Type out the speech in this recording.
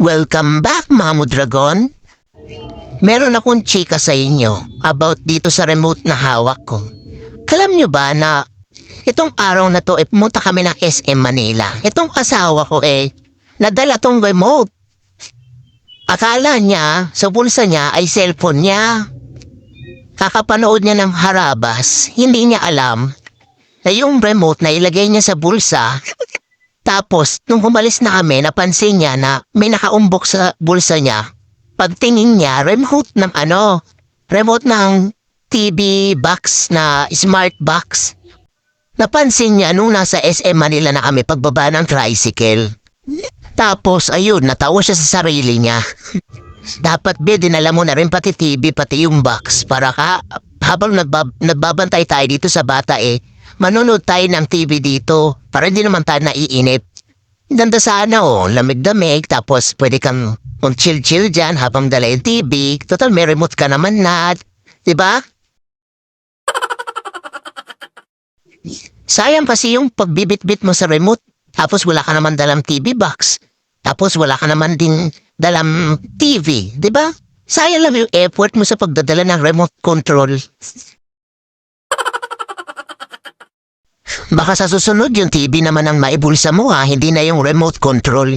Welcome back, Mamo Dragon. Meron akong chika sa inyo about dito sa remote na hawak ko. Alam nyo ba na itong araw na to, eh, pumunta kami ng SM Manila. Itong asawa ko eh, nadala tong remote. Akala niya, sa bulsa niya ay cellphone niya. Kakapanood niya ng harabas, hindi niya alam na yung remote na ilagay niya sa bulsa tapos, nung humalis na kami, napansin niya na may nakaumbok sa bulsa niya. Pagtingin niya, remote ng ano, remote ng TV box na smart box. Napansin niya nung nasa SM Manila na kami pagbaba ng tricycle. Tapos, ayun, natawa siya sa sarili niya. Dapat be, dinala mo na rin pati TV, pati yung box para ka, habang nagbab- nagbabantay tayo dito sa bata eh, manonood tayo ng TV dito para hindi naman tayo naiinip. Ganda sana oh, lamig-damig, tapos pwede kang chill-chill dyan habang dala yung TV. Total, may remote ka naman na, di ba? Sayang kasi yung pagbibit-bit mo sa remote, tapos wala ka naman dalang TV box. Tapos wala ka naman din dalang TV, di ba? Sayang lang yung effort mo sa pagdadala ng remote control. Baka sa susunod yung TV naman ang maibulsa mo ha, hindi na yung remote control.